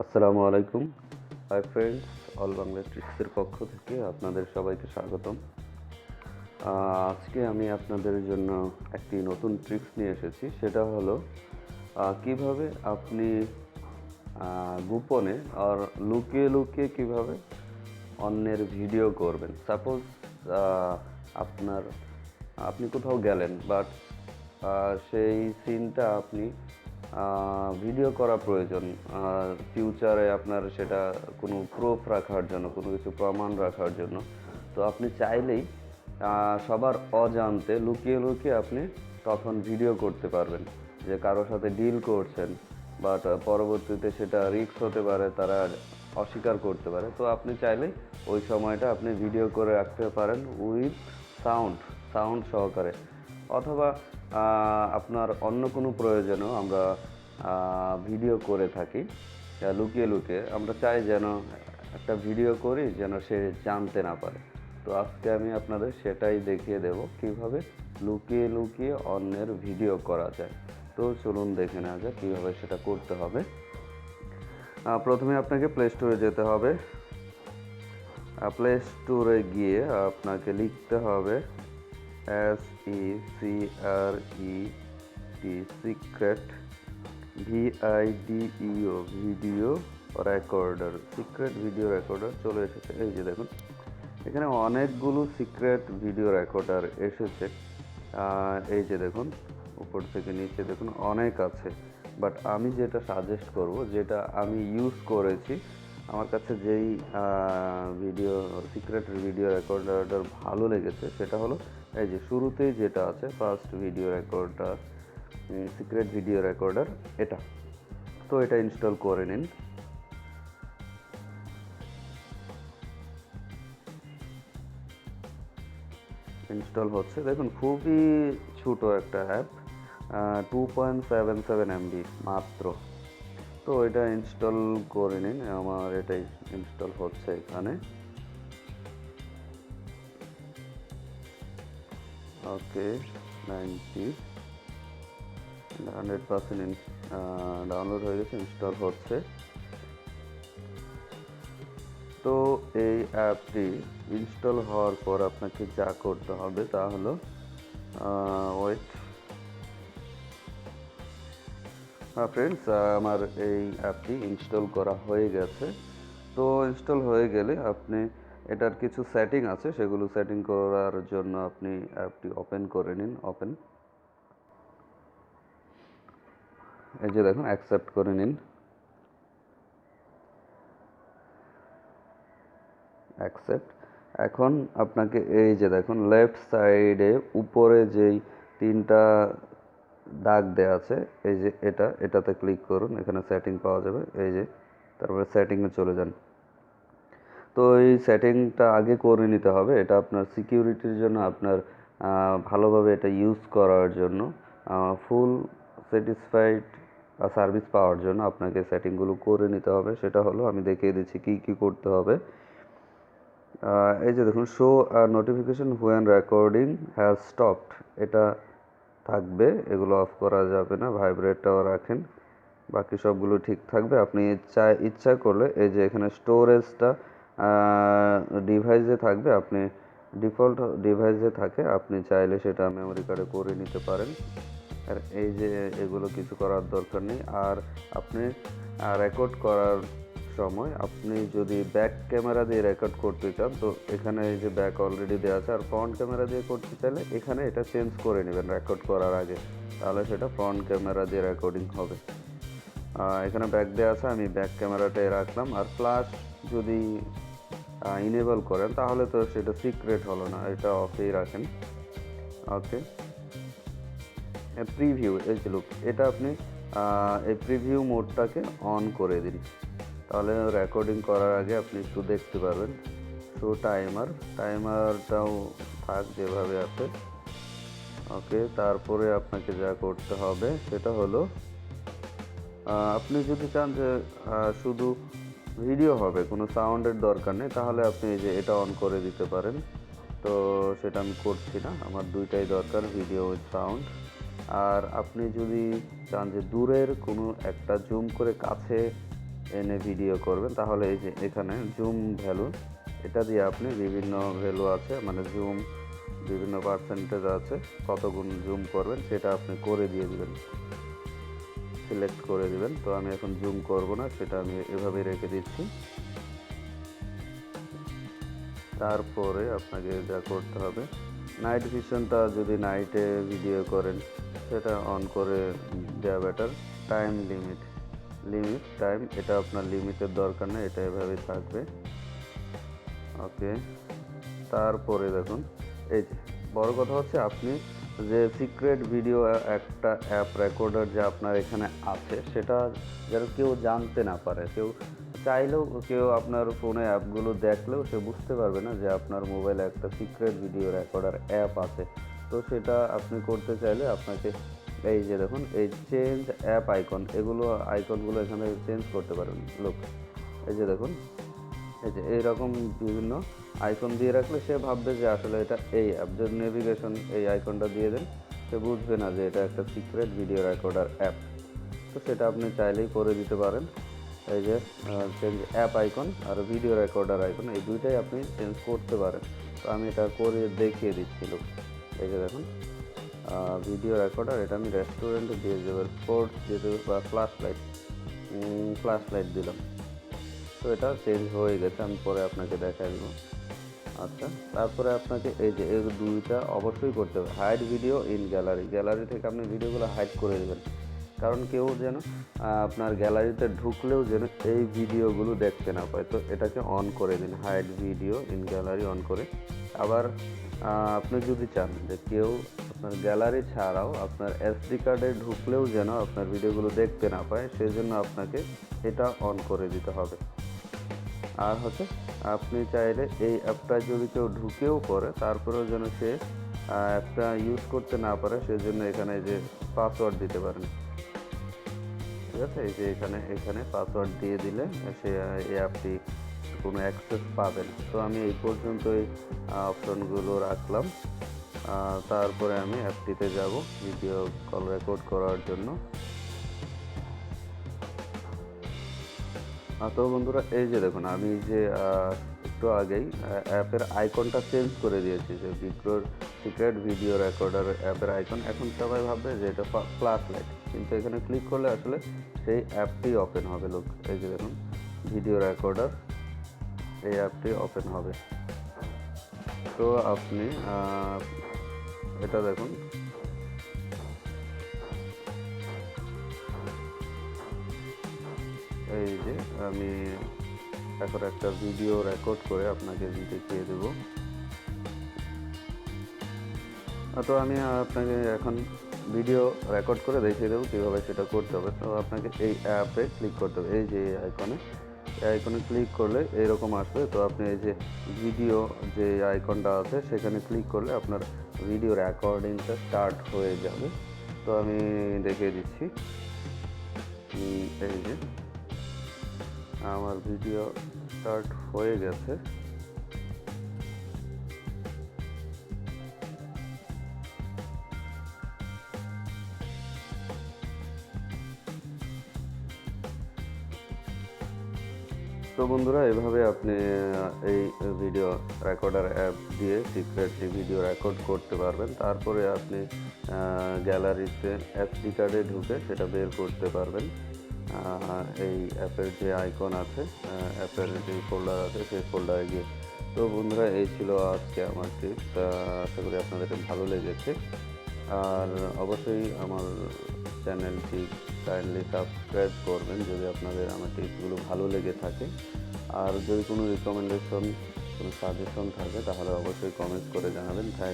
আসসালামু আলাইকুম। Hi friends all Bangla ট্রিক্সের পক্ষ থেকে আপনাদের সবাইকে স্বাগতম। আজকে আমি আপনাদের জন্য একটি নতুন ট্রিক্স নিয়ে এসেছি। সেটা হলো কীভাবে আপনি গোপনে আর লুকিয়ে লুকিয়ে কীভাবে অন্যের ভিডিও করবেন। সাপোজ আপনার আপনি কোথাও গেলেন বাট সেই সিনটা আপনি ভিডিও করা প্রয়োজন ফিউচারে আপনার সেটা কোনো প্রুফ রাখার জন্য, কোনো কিছু প্রমাণ রাখার জন্য। তো আপনি চাইলেই সবার অজান্তে লুকিয়ে লুকিয়ে আপনি তখন ভিডিও করতে পারবেন, যে কারোর সাথে ডিল করছেন বাট পরবর্তীতে সেটা রিস্ক হতে পারে, তারা অস্বীকার করতে পারে। তো আপনি চাইলেই ওই সময়টা আপনি ভিডিও করে রাখতে পারেন উইথ সাউন্ড সাউন্ড সহকারে। অথবা আপনার অন্য কোনো প্রয়োজনেও আমরা ভিডিও করে থাকি লুকিয়ে লুকিয়ে। আমরা চাই যেন একটা ভিডিও করি যেন সে জানতে না পারে। তো আজকে আমি আপনাদের সেটাই দেখিয়ে দেব কীভাবে লুকিয়ে লুকিয়ে অন্যের ভিডিও করা যায়। তো চলুন দেখে নেওয়া যাক কীভাবে সেটা করতে হবে। প্রথমে আপনাকে প্লে স্টোরে যেতে হবে। প্লে স্টোরে গিয়ে আপনাকে লিখতে হবে S E C R E T secret V I D E O video recorder secret video recorder চলে এসেছে। এই যে দেখুন, এখানে অনেকগুলো সিক্রেট ভিডিও রেকর্ডার এসেছে। এই যে দেখুন, উপর থেকে নিচে দেখুন অনেক আছে। বাট আমি যেটা সাজেস্ট করব, যেটা আমি ইউজ করেছি, আমার কাছে যেই ভিডিও সিক্রেট ভিডিও রেকর্ডারটার ভালো লেগেছে, সেটা হলো এই যে শুরুতেই যেটা আছে first video recorder secret video recorder এটা। তো এটা ইনস্টল করে নিন। ইনস্টল হচ্ছে। দেখুন, খুবই ছোট একটা app two point seven seven MB মাত্র। তো এটা ইনস্টল করে নিন। আমার এটাই ইনস্টল হচ্ছে এখানে। Okay ninety hundred percent download হয়ে গেছে ইনস্টল হচ্ছে। তো এই অ্যাপটি ইনস্টল হওয়ার পর আপনাকে যা করতে হবে তা হলো ওয়েট হ্যাঁ ফ্রেন্ডস আমার এই অ্যাপটি ইনস্টল করা হয়ে গেছে। তো ইনস্টল হয়ে গেলে আপনি এটার কিছু সেটিং আছে, সেগুলো সেটিং করার জন্য আপনি অ্যাপটি ওপেন করে নিন ওপেন এই যে দেখুন অ্যাকসেপ্ট করে নিন। অ্যাকসেপ্ট এখন আপনাকে এই যে দেখুন লেফট সাইডে উপরে যেই তিনটা দাগ দেয়া আছে, এই যে এটা, এটাতে ক্লিক করুন, এখানে সেটিং পাওয়া যাবে, এই যে, তারপরে সেটিংয়ে চলে যান। তো এই সেটিংটা আগে করে নিতে হবে। এটা আপনার সিকিউরিটির জন্য, আপনার ভালোভাবে এটা ইউজ করার জন্য ফুল স্যাটিসফাইড সার্ভিস পাওয়ার জন্য আপনাকে সেটিংগুলো করে নিতে হবে। সেটা হলো, আমি দেখিয়ে দিচ্ছি কী কী করতে হবে। এই যে দেখুন show notification when recording has stopped এটা থাকবে, এগুলো অফ করা যাবে না ভাইব্রেটটাও রাখেন। বাকি সবগুলো ঠিক থাকবে। আপনি ইচ্ছা ইচ্ছা করলে, এই যে এখানে স্টোরেজটা ডিভাইসে থাকবে, আপনি ডিফল্ট ডিভাইসে থাকে, আপনি চাইলে সেটা মেমোরি কার্ডে করে নিতে পারেন। আর এই যে এগুলো কিছু করার দরকার নেই। আর আপনি রেকর্ড করার সময় আপনি যদি ব্যাক ক্যামেরা দিয়ে রেকর্ড করতে চান, তো এখানে এই যে ব্যাক অলরেডি দেওয়া আছে, আর ফ্রন্ট ক্যামেরা দিয়ে করতে চাইলে এখানে এটা চেঞ্জ করে নেবেন রেকর্ড করার আগে। তাহলে সেটা ফ্রন্ট ক্যামেরা দিয়ে রেকর্ডিং হবে। এখানে ব্যাক দেওয়া আছে, আমি ব্যাক ক্যামেরাটাই রাখলাম। আর প্লাস যদি ইনেবল করেন, তাহলে তো সেটা সিক্রেট হলো না, এটা অফেই রাখেন। ওকে প্রিভিউ এই যে লুক এটা আপনি এই প্রিভিউ মোডটাকে অন করে দিন। তাহলে রেকর্ডিং করার আগে আপনি একটু দেখতে পাবেন শো টাইমার টাইমারটাও থাক যেভাবে আছে। ওকে তারপরে আপনাকে যা করতে হবে, সেটা হলো আপনি যদি চান যে শুধু ভিডিও হবে, কোনো সাউন্ডের দরকার নেই। তাহলে আপনি এই যে এটা অন করে দিতে পারেন। তো সেটা আমি করছি না, আমার দুইটাই দরকার ভিডিও উইথ সাউন্ড আর আপনি যদি চান যে দূরের কোনো একটা জুম করে কাছে এনে ভিডিও করবেন, তাহলে এই যে এখানে জুম ভ্যালু এটা দিয়ে আপনি বিভিন্ন ভ্যালু আছে মানে জুম বিভিন্ন পার্সেন্টেজ আছে, কত গুণ জুম করবেন, সেটা আপনি করে দিয়ে দিবেন। সিলেক্ট করে দেবেন। তো আমি এখন জুম করব না, সেটা আমি এভাবে রেখে দিচ্ছি। তারপরে আপনাকে যা করতে হবে নাইট ভিশনটা যদি নাইটে ভিডিও করেন, সেটা অন করে দেওয়া better time limit limit time এটা আপনার লিমিটের দরকার নেই, এটা এভাবেই থাকবে। ওকে তারপরে দেখুন, এই যে, বড় কথা হচ্ছে আপনি যে সিক্রেট ভিডিও একটা অ্যাপ রেকর্ডার যে আপনার এখানে আছে, সেটা যেন কেউ জানতে না পারে। কেউ চাইলেও কেউ আপনার ফোনে অ্যাপগুলো দেখলেও সে বুঝতে পারবে না যে আপনার মোবাইলে একটা সিক্রেট ভিডিও রেকর্ডার অ্যাপ আছে। তো সেটা আপনি করতে চাইলে আপনাকে এই যে দেখুন, এই চেঞ্জ অ্যাপ আইকন এগুলো আইকনগুলো এখানে চেঞ্জ করতে পারেন। লোক এই যে দেখুন, এই যে এইরকম বিভিন্ন আইকন দিয়ে রাখলে সে ভাববে যে আসলে এটা এই অ্যাপ যে নেভিগেশন এই আইকনটা দিয়ে দেন, সে বুঝবে না যে এটা একটা সিক্রেট ভিডিও রেকর্ডার অ্যাপ তো সেটা আপনি চাইলেই করে দিতে পারেন। এই যে চেঞ্জ অ্যাপ আইকন আর ভিডিও রেকর্ডার আইকন এই দুইটাই আপনি চেঞ্জ করতে পারেন। তো আমি এটা করে দেখিয়ে দিচ্ছিল এই যে দেখুন ভিডিও রেকর্ডার এটা আমি রেস্টুরেন্টে দিয়ে দেবো স্পোর্টস দিয়ে দেবো, বা ফ্ল্যাশ লাইট ফ্ল্যাশ লাইট দিলাম। তো এটা চেঞ্জ হয়ে গেছে, আমি পরে আপনাকে দেখাই দেবো। আচ্ছা। তারপরে আপনাকে এই যে, এই দুইটা অবশ্যই করতে হবে। Hide video in gallery gallery থেকে আপনি ভিডিওগুলো হাইড করে দেবেন। কারণ কেউ যেন আপনার গ্যালারিতে ঢুকলেও যেন এই ভিডিওগুলো দেখতে না পায়। তো এটাকে অন করে দিন। Hide video in gallery on করে। আবার আপনি যদি চান যে কেউ আপনার গ্যালারি ছাড়াও আপনার এসডি কার্ডে ঢুকলেও যেন আপনার ভিডিওগুলো দেখতে না পায় সেই জন্য আপনাকে এটা অন করে দিতে হবে। আর হচ্ছে, আপনি চাইলে এই অ্যাপটা যদি কেউ ঢুকেও পড়ে তারপরেও যেন সে অ্যাপটা ইউজ করতে না পারে, সেজন্য এখানে যে পাসওয়ার্ড দিতে পারেন। ঠিক আছে? এই যে এখানে এখানে পাসওয়ার্ড দিয়ে দিলে সে এই অ্যাপটি কোনো অ্যাক্সেস পাবে না। তো আমি এই পর্যন্তই অপশনগুলো রাখলাম। তারপরে আমি অ্যাপটিতে যাব ভিডিও কল রেকর্ড করার জন্য। তো বন্ধুরা, এই যে দেখুন, আমি যে একটু আগেই অ্যাপের আইকনটা চেঞ্জ করে দিয়েছি, যে বিক্রোর সিক্রেট ভিডিও রেকর্ডার অ্যাপের আইকন এখন সবাই ভাববে যে এটা ফ্ল্যাশ লাইট কিন্তু এখানে ক্লিক করলে আসলে সেই অ্যাপটি ওপেন হবে লোক এই যে দেখুন ভিডিও রেকর্ডার এই অ্যাপটি ওপেন হবে। তো আপনি এটা দেখুন এই যে আমি এখন একটা ভিডিও রেকর্ড করে আপনাকে দেখিয়ে দেবো। তো আমি আপনাকে এখন ভিডিও রেকর্ড করে দেখিয়ে দেবো কীভাবে সেটা করতে হবে। তো আপনাকে এই অ্যাপে ক্লিক করতে হবে। এই যে আইকনে এই আইকনে ক্লিক করলে এইরকম আসবে। তো আপনি এই যে ভিডিও যে আইকনটা আছে, সেখানে ক্লিক করলে আপনার ভিডিও রেকর্ডিংটা স্টার্ট হয়ে যাবে। তো আমি দেখিয়ে দিচ্ছি। এই যে আমার ভিডিও স্টার্ট হয়ে গেছে। তো বন্ধুরা, এভাবে আপনি এই ভিডিও রেকর্ডার অ্যাপ দিয়ে সিক্রেটলি ভিডিও রেকর্ড করতে পারবেন। তারপরে আপনি গ্যালারিতে এসডি কার্ডে ঢুকে সেটা বের করতে পারবেন। এই অ্যাপের যে আইকন আছে অ্যাপের যে ফোল্ডার আছে, সেই ফোল্ডারে গিয়ে। তো বন্ধুরা, এই ছিল আজকে আমার টিপস আশা করি আপনাদের ভালো লেগেছে। আর অবশ্যই আমার চ্যানেলটি কাইন্ডলি সাবস্ক্রাইব করবেন, যদি আপনাদের আমার টিপসগুলো ভালো লেগে থাকে। আর যদি কোনো রিকমেন্ডেশন কোনো সাজেশন থাকে, তাহলে অবশ্যই কমেন্ট করে জানাবেন। থ্যাংক